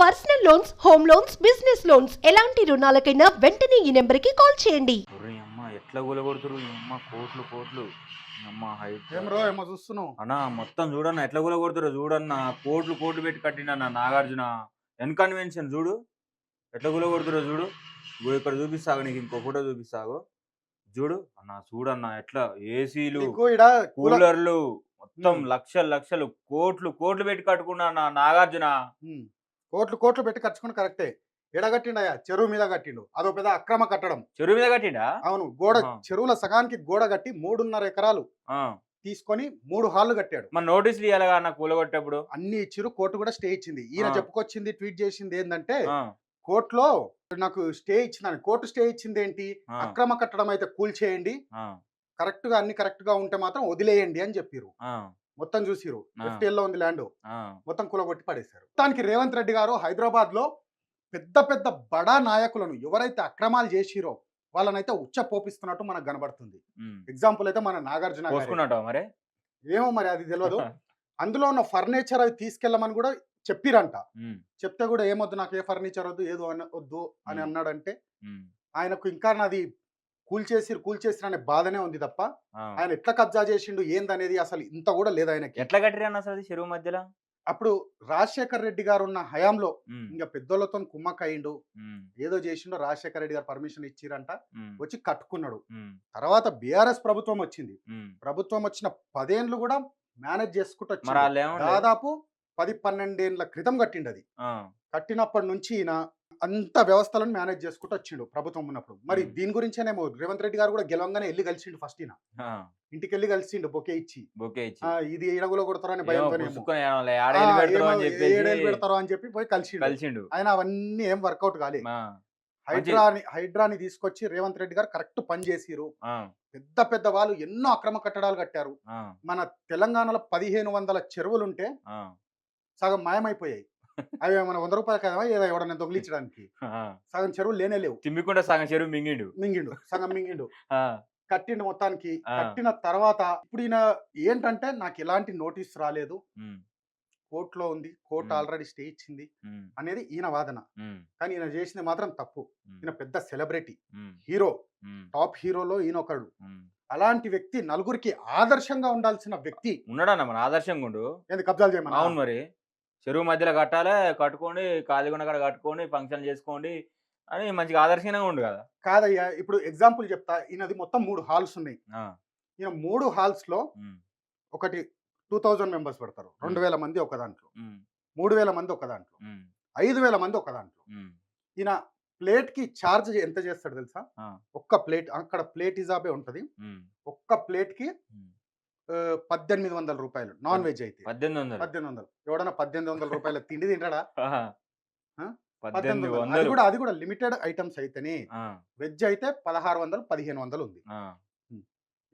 Personal loans home loans business loans. ఎలాంటి రుణాలకైనా వెంటనే ఈ నెంబర్కి కాల్ చేయండి. ఎట్లా కూలగొడుతురు అమ్మ కోట్లు కోట్లు. అమ్మ చూస్తున్నావు. అన్నా మొత్తం చూడన్న ఎట్లా కూలగొడుతురు చూడన్న కోట్లు కోట్లు పెట్టి కట్టిన నాగార్జున. ఎన్కన్వెన్షన్ చూడు. ఎట్లా కూలగొడుతురో చూడు. ఇక్కడ చూపిస్తాగు నీకు ఇంకో ఫోటో చూపిస్తాగు చూడు. అన్న చూడన్న ఎట్లా? ఏసీలు కూలర్లు మొత్తం. లక్షలు లక్షలు కోట్లు కోట్లు పెట్టి కట్టుకున్నా నాగార్జున. కోట్లు కోట్లు పెట్టి ఖర్చుకుని కరెక్టే. ఎడగట్టిండయా చెరువు మీద కట్టిండు. అదో పెద్ద అక్రమ కట్టడం. చెరువు మీద కట్టిండా? అవును. గోడ. చెరువుల సగానికి గోడ కట్టి మూడున్నర ఎకరాలు. తీసుకొని మూడు హాళ్ళు కట్టాడు. మన నోటీసులు ఇవ్వాలిగా అన్న కూలగొట్టేప్పుడు? అన్ని ఇచ్చిరు కోర్టు కూడా స్టే ఇచ్చింది. ఈయన. చెప్పుకొచ్చింది ట్వీట్ చేసింది ఏంటంటే కోర్టులో నాకు స్టే ఇచ్చిందని. కోర్టు స్టే ఇచ్చింది ఏంటి అక్రమ కట్టడం అయితే కూల్ చేయండి ఆ, కరెక్ట్గా అన్ని కరెక్ట్గా ఉంటే మాత్రం వదిలేయండి అని చెప్పిరు మొత్తం చూసిరు ఆ. FTL లో ఉంది ల్యాండ్. మొత్తం కులగొట్టి పడేశారు మొత్తానికి రేవంత్ రెడ్డి గారు హైదరాబాద్లో పెద్ద పెద్ద బడా నాయకులను ఎవరైతే అక్రమాలు చేసిరో వాళ్ళనైతే ఉచ్చ పోపిస్తున్నట్టు మనకు కనబడుతుంది. ఎగ్జాంపుల్ అయితే మన నాగార్జున ఏమో మరి అది తెలియదు అందులో ఉన్న ఫర్నిచర్ అవి తీసుకెళ్ళమని కూడా చెప్పిరంట. చెప్తే కూడా ఏమొద్దు నాకు ఏ ఫర్నిచర్ వద్దు ఏదో వద్దు అని. అన్నాడంటే ఆయనకు ఇంకా నాది కూల్చేసిరు కూల్చేసిరు అనే బాధనే ఉంది తప్ప. ఆయన ఎట్లా కబ్జా చేసిండు ఏందనేది అసలు ఇంత కూడా లేదు ఆయనకి. ఎట్లా కట్టిరన్న అసలు అది చెరువు మధ్యలో? అప్పుడు రాజశేఖర్ రెడ్డి గారు ఉన్న హయాంలో ఇంకా పెద్దోళ్ళతో కుమ్మకయిండు ఉమ్, ఏదో చేసిండో రాజశేఖర రెడ్డి గారు పర్మిషన్ ఇచ్చిరంట. వచ్చి కట్టుకున్నాడు. తర్వాత బీఆర్ఎస్ ప్రభుత్వం వచ్చింది. ప్రభుత్వం వచ్చిన పదేండ్లు కూడా మేనేజ్ చేసుకుంటూ దాదాపు పది పన్నెండేండ్ల క్రితం కట్టిండు అది ఆ, కట్టినప్పటి నుంచి ఈయన అంత వ్యవస్థలను మేనేజ్ చేసుకుంటూ వచ్చిండు ప్రభుత్వం ఉన్నప్పుడు. మరి. దీని గురించేనేమో రేవంత్ రెడ్డి గారు కూడా గెలవంగానే వెళ్ళి కలిసిండు ఫస్ట్ ఈయన. ఇంటికి వెళ్ళి కలిసిండు బొకే ఇచ్చి. బొకే ఇచ్చి. ఇది ఏడగులో కొడతారని ఏడేళ్ళు పెడతారో అని చెప్పి పోయి కలిసిండు. కలిసిండు. ఆయన అవన్నీ ఏం వర్కౌట్ కాలే. హైడ్రాని హైడ్రాని తీసుకొచ్చి రేవంత్ రెడ్డి గారు కరెక్ట్ పని చేసిరు పెద్ద పెద్ద వాళ్ళు ఎన్నో అక్రమ కట్టడాలు కట్టారు. మన తెలంగాణలో పదిహేను వందల చెరువులుంటే సగం మాయమైపోయాయి. అవి మన వంద రూపాయలు కదా ఏదో ఎవడన్నా దొంగిలించడానికి. సగం చెరువులు లేనే లేవు. తిమ్మికుంట సగం చెరువు మింగిండు. మింగిండు. సగం మింగిండు. కట్టిండు మొత్తానికి. కట్టిన తర్వాత ఇప్పుడు ఈయన ఏంటంటే నాకు ఎలాంటి నోటీస్ రాలేదు. కోర్టులో ఉంది. కోర్టు. ఆల్రెడీ స్టే ఇచ్చింది అనేది ఈయన వాదన. కానీ ఈయన చేసింది మాత్రం తప్పు. ఈయన పెద్ద సెలబ్రిటీ హీరో టాప్ హీరోలో ఈయన ఒకడు. అలాంటి వ్యక్తి నలుగురికి ఆదర్శంగా ఉండాల్సిన వ్యక్తి ఉన్నాడన్న మన ఆదర్శంగా ఉండు ఏంది? కబ్జాలు చేయమని అవును మరి. చెరువు మధ్యలో కట్టాలి కట్టుకోండి కాలిగొండ కాడ కట్టుకోండి ఫంక్షన్ చేసుకోండి అని మంచిగా ఆదర్శంగా ఉండు కదా. కాదయ్యా ఇప్పుడు ఎగ్జాంపుల్ చెప్తా. ఈయనది మొత్తం మూడు హాల్స్ ఉన్నాయి. ఈయన మూడు హాల్స్లో ఒకటి టూ థౌజండ్ మెంబర్స్ పడతారు. రెండు వేల మంది ఒక దాంట్లో. మూడు వేల మంది ఒక దాంట్లో. ఐదు వేల మంది ఒక దాంట్లో. ఈయన ప్లేట్కి ఛార్జ్ ఎంత చేస్తాడు తెలుసా. ఒక్క ప్లేట్ అక్కడ ప్లేట్ ఇజాబే ఉంటది. ఒక్క ప్లేట్కి పద్దెనిమిది వందల రూపాయలు నాన్ వెజ్ అయితే. పద్దెనిమిది వందలు. పద్దెనిమిది వందలు. ఎవడన్నా పద్దెనిమిది వందల రూపాయల తిండి తింటాడా? పద్దెనిమిది వందలు. అది కూడా అది కూడా లిమిటెడ్ ఐటమ్స్ అయితేనే వెజ్ అయితే పదహారు వందలు పదిహేను వందలు ఉంది.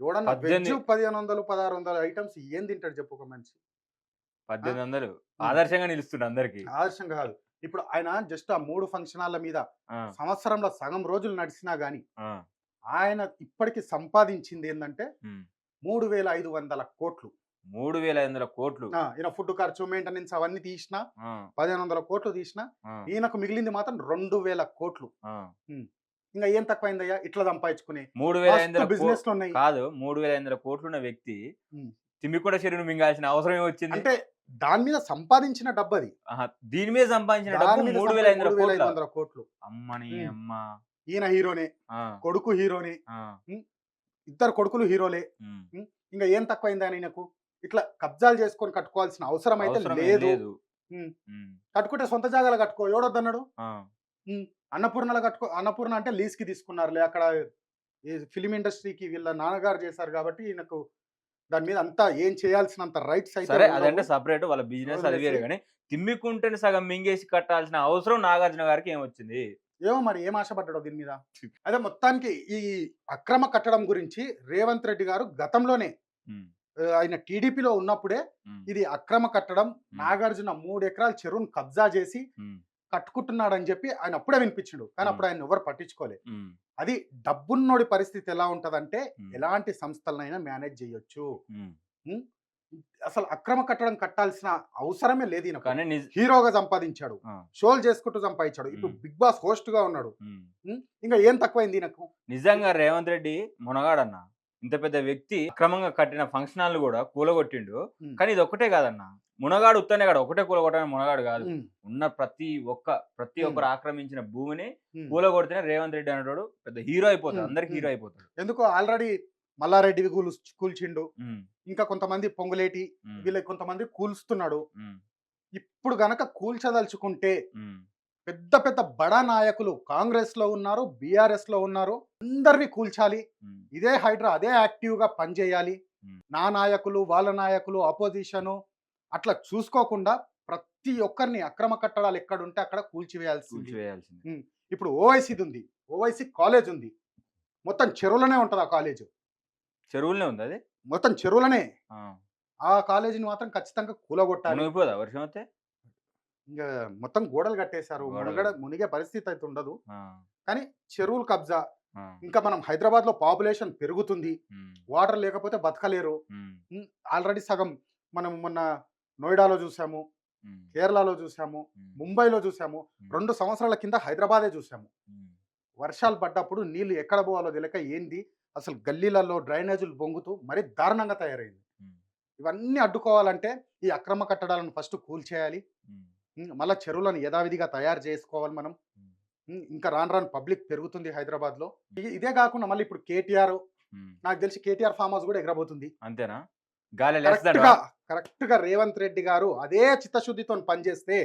ఎవడన్నా వెజ్ పదిహేను వందలు పదహారు వందల ఐటమ్స్ ఏం తింటాడు చెప్పు ఒక మనిషి? పద్దెనిమిది వందలు. ఆదర్శంగా నిలుస్తుండు అందరికి. ఆదర్శం కాదు. ఇప్పుడు ఆయన జస్ట్ ఆ మూడు ఫంక్షన్ హాల్ల మీద సంవత్సరంలో సగం రోజులు నడిచినా గానీ ఆయన ఇప్పటికి సంపాదించింది ఏంటంటే. మూడు వేల ఐదు వందల కోట్లు. మూడు వేల ఐదు వందల కోట్లు. ఈయన ఫుడ్ ఖర్చు మెయింటెనెన్స్ అవన్నీ తీసినా పదిహేను వందల కోట్లు తీసినా ఈయనకు మిగిలింది మాత్రం రెండు వేల కోట్లు. ఇంకా ఏం తక్కువైందయ్యా? ఇట్లా సంపాదించుకునే. మూడు వేల బిజినెస్ ఉన్నాయి కాదు మూడు వేల ఐదు కోట్లు ఉన్న వ్యక్తి. తిమ్మికుంట చెరువును మింగాల్సిన అవసరం ఏమొచ్చింది అంటే దాని మీద సంపాదించిన డబ్బు అది దీని మీద సంపాదించిన డబ్బు మూడు వేల ఐదు వందల కోట్ల? అమ్మని. అమ్మ ఈయన హీరోనే కొడుకు హీరోనే. ఇద్దరు కొడుకులు హీరోలే. ఇంకా ఏం తక్కువైంది అని ఈయనకు ఇట్లా కబ్జాలు చేసుకొని కట్టుకోవాల్సిన అవసరం అయితే లేదు. కట్టుకుంటే సొంత జాగాలో కట్టుకో ఎవడొద్దన్నాడు? అన్నపూర్ణలో కట్టుకో అన్నపూర్ణ అంటే లీజ్కి తీసుకున్నారులే. అక్కడ ఫిలిం ఇండస్ట్రీకి వీళ్ళ నాన్నగారు చేశారు కాబట్టి ఈయనకు దాని మీద అంతా ఏం చేయాల్సినంత రైట్స్ అయితే. అదంటే సపరేట్ వాళ్ళ బిజినెస్ అది వేరే కానీ తిమ్మికుంటేనే సగం మింగేసి కట్టాల్సిన అవసరం నాగార్జున గారికి ఏమొచ్చింది? ఏమో మరి ఏం ఆశపడ్డాడో దీని మీద? అదే మొత్తానికి ఈ అక్రమ కట్టడం గురించి రేవంత్ రెడ్డి గారు గతంలోనే ఆయన టీడీపీలో ఉన్నప్పుడే ఇది అక్రమ కట్టడం నాగార్జున మూడు ఎకరాల చెరువును కబ్జా చేసి ఉమ్, కట్టుకుంటున్నాడని చెప్పి ఆయన అప్పుడే వినిపించిండు. కానీ అప్పుడు ఆయన ఎవరు పట్టించుకోలే. అది డబ్బున్నోడి పరిస్థితి ఎలా ఉంటదంటే. ఎలాంటి సంస్థలనైనా మేనేజ్ చేయొచ్చు. అసలు అక్రమ కట్టడం కట్టాల్సిన అవసరమే లేదు. కానీ హీరోగా సంపాదించాడు. షోలు చేసుకుంటూ సంపాదించాడు. ఇప్పుడు. బిగ్ బాస్ హోస్ట్గా ఉన్నాడు ఇంకా ఏం తక్కువైంది ఈయనకు? నిజంగా రేవంత్ రెడ్డి మునగాడన్న ఇంత పెద్ద వ్యక్తి అక్రమంగా కట్టిన ఫంక్షన్ హాల్ కూడా కూలగొట్టిండు. కానీ ఇది ఒకటే కాదన్న. మునగాడు ఉత్తనే కాదు ఒకటే కూలగొట్టని మునగాడు కాదు. ఉన్న ప్రతి ఒక్క ప్రతి. ఒక్కరు ఆక్రమించిన భూమిని. కూలగొడితేనే రేవంత్ రెడ్డి అనేటోడు పెద్ద హీరో అయిపోతాడు. అందరికి. హీరో అయిపోతాడు. ఎందుకో ఆల్రెడీ మల్లారెడ్డి కూల్ కూల్చిండు. ఇంకా కొంతమంది పొంగులేటి వీళ్ళకి కొంతమంది కూల్స్తున్నాడు. ఇప్పుడు గనక కూల్చదలుచుకుంటే పెద్ద పెద్ద బడా నాయకులు కాంగ్రెస్లో ఉన్నారు బీఆర్ఎస్లో ఉన్నారు అందరినీ కూల్చాలి. ఇదే హైడ్రా అదే యాక్టివ్గా పనిచేయాలి. నా నాయకులు వాళ్ళ నాయకులు అపోజిషను అట్లా చూసుకోకుండా ప్రతి ఒక్కరిని అక్రమ కట్టడాలు ఎక్కడుంటే అక్కడ కూల్చివేయాల్సింది. ఇప్పుడు ఓవైసీది ఉంది. ఓవైసీ కాలేజ్ ఉంది. మొత్తం చెరువులనే ఉంటుంది ఆ కాలేజ్. చెరువులనే ఉంది అది? మొత్తం చెరువులనే. ఆ, కాలేజీని మాత్రం ఖచ్చితంగా కూలగొట్టాలి. మునిగిపోదా వర్షం వస్తే ఇంకా మొత్తం గోడలు కట్టేశారు. మునగడ మునిగే పరిస్థితి అయితే ఉండదు. కానీ చెరువులు కబ్జా. ఇంకా మనం హైదరాబాద్లో పాపులేషన్ పెరుగుతుంది. వాటర్ లేకపోతే బతకలేరు. ఆల్రెడీ సగం మనం మొన్న నోయిడాలో చూసాము కేరళలో చూసాము ముంబైలో చూసాము రెండు సంవత్సరాల కింద హైదరాబాదే చూసాము. వర్షాలు పడ్డప్పుడు నీళ్ళు ఎక్కడ పోవాలో తెలియక ఏంది? అసలు గల్లీలలో డ్రైనేజీలు బొంగుతూ మరీ దారుణంగా తయారైంది. ఇవన్నీ అడ్డుకోవాలంటే ఈ అక్రమ కట్టడాలను ఫస్ట్ కూల్చేయాలి. మళ్ళా చెరువులను యథావిధిగా తయారు చేసుకోవాలి మనం. ఇంకా రాను రాను పబ్లిక్ పెరుగుతుంది హైదరాబాద్లో ఇదే కాకుండా మళ్ళీ ఇప్పుడు కేటీఆర్. నాకు తెలిసి కేటీఆర్ ఫామ్ హౌస్ కూడా ఎగరబోతుంది. అంతేనా? కరెక్ట్గా రేవంత్ రెడ్డి గారు అదే చిత్తశుద్ధితో పనిచేస్తే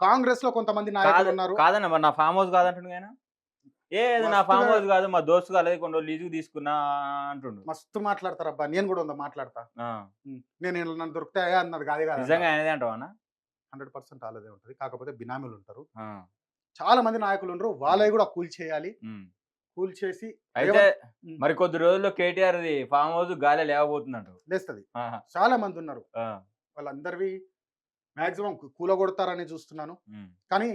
కాంగ్రెస్లో కొంతమంది నాయకులు ఉన్నారు. కాదన్న నా ఫామ్ హౌస్ కాదంటుండు ఆయన. ఏ నా ఫామ్ హౌస్ కాదు మా దోస్తు కాలేదు కొన్ని లీజుకు తీసుకున్నా అంటుండు. మస్తు మాట్లాడతారు అబ్బా నేను కూడా ఉందా మాట్లాడతా? నేను నన్ను దొరికితే అయ్యా అన్నది కాదే కాదు. నిజంగా ఆయనదే అంటావా? హండ్రెడ్ పర్సెంట్ అలాదే ఉంటుంది కాకపోతే బినామీలు ఉంటారు. చాలా మంది నాయకులు ఉండరు వాళ్ళవి కూడా కూల్ చేయాలి. కూల్ చేసి అయితే. మరి కొద్ది రోజుల్లో కేటీఆర్ ఫామ్ హౌస్ గాలి లేవబోతుందంట లేస్తుంది. చాలా మంది ఉన్నారు. వాళ్ళందరివి మాక్సిమం కూలగొడతారని చూస్తున్నాను. కానీ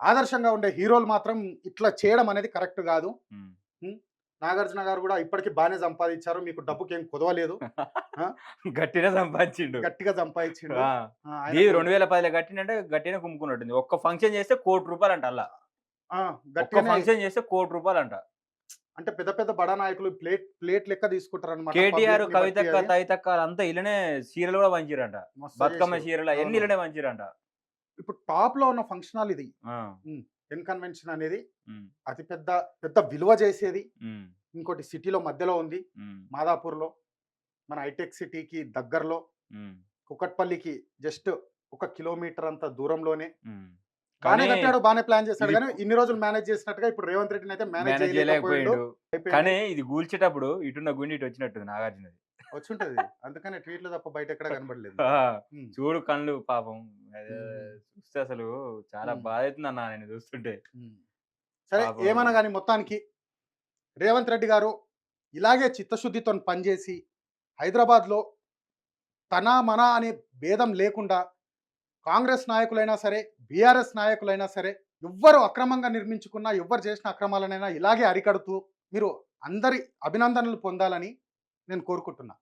ఆదర్శంగా ఉండే హీరోలు మాత్రం ఇట్లా చేయడం అనేది కరెక్ట్ కాదు. నాగార్జున గారు కూడా ఇప్పటికీ బాగానే సంపాదించారు. మీకు డబ్బుకి ఏం కుదవలేదు గట్టినే సంపాదించిండు. గట్టిగా సంపాదించిండు. ఇది రెండు వేల పదిలో కట్టినంటే గట్టినే కుమ్ముకున్నట్టుంది. ఒక్క ఫంక్షన్ చేస్తే కోటి రూపాయలు అంట అలా గట్టిగానే ఫంక్షన్ చేస్తే కోటి రూపాయలు అంట అంటే పెద్ద పెద్ద బడా నాయకులు ప్లేట్ ప్లేట్ లెక్క తీసుకుంటారు అనమాట కేటీఆర్ కవితక్క తైతక్క అంతా ఇలానే చీరలు కూడా పంచిరంట బతుకమ్మ చీరలు అన్ని. ఇలానే పంచిరంట ఇప్పుడు టాప్లో ఉన్న ఫంక్షన్ హాల్ ఇది. ఆ, ఎన్ కన్వెన్షన్ అనేది అతి పెద్ద పెద్ద విలువ చేసేది. ఇంకోటి సిటీలో మధ్యలో ఉంది. ఉమ్, మాదాపూర్లో మన హైటెక్ సిటీకి దగ్గరలో కుకట్పల్లికి జస్ట్ ఒక కిలోమీటర్ అంత దూరంలోనే కానీ కట్టాడు బాగానే ప్లాన్ చేశాడు కానీ ఇన్ని రోజులు మేనేజ్ చేసినట్టుగా ఇప్పుడు రేవంత్ రెడ్డిని అయితే మేనేజ్ చేయలేకపోయాడు కానీ ఇది గూల్చేటప్పుడు ఇటున్న గుండి ఇటు వచ్చినట్టుంది నాగార్జునది వచ్చుంటది అందుకనే ట్వీట్లు తప్ప బయట ఎక్కడ కనబడలేదు. చూడు కళ్ళు పాపం. చూస్తే అసలు చాలా. బాధ అవుతుంది అన్న నేను చూస్తుంటే. సరే. ఏమన్నా కానీ మొత్తానికి రేవంత్ రెడ్డి గారు ఇలాగే చిత్తశుద్ధితో పనిచేసి హైదరాబాద్లో తన మన అనే భేదం లేకుండా కాంగ్రెస్ నాయకులైనా సరే బీఆర్ఎస్ నాయకులైనా సరే ఎవ్వరు అక్రమంగా నిర్మించుకున్నా ఎవ్వరు చేసిన అక్రమాలనైనా ఇలాగే అరికడుతూ మీరు అందరి అభినందనలు పొందాలని నేను కోరుకుంటున్నా.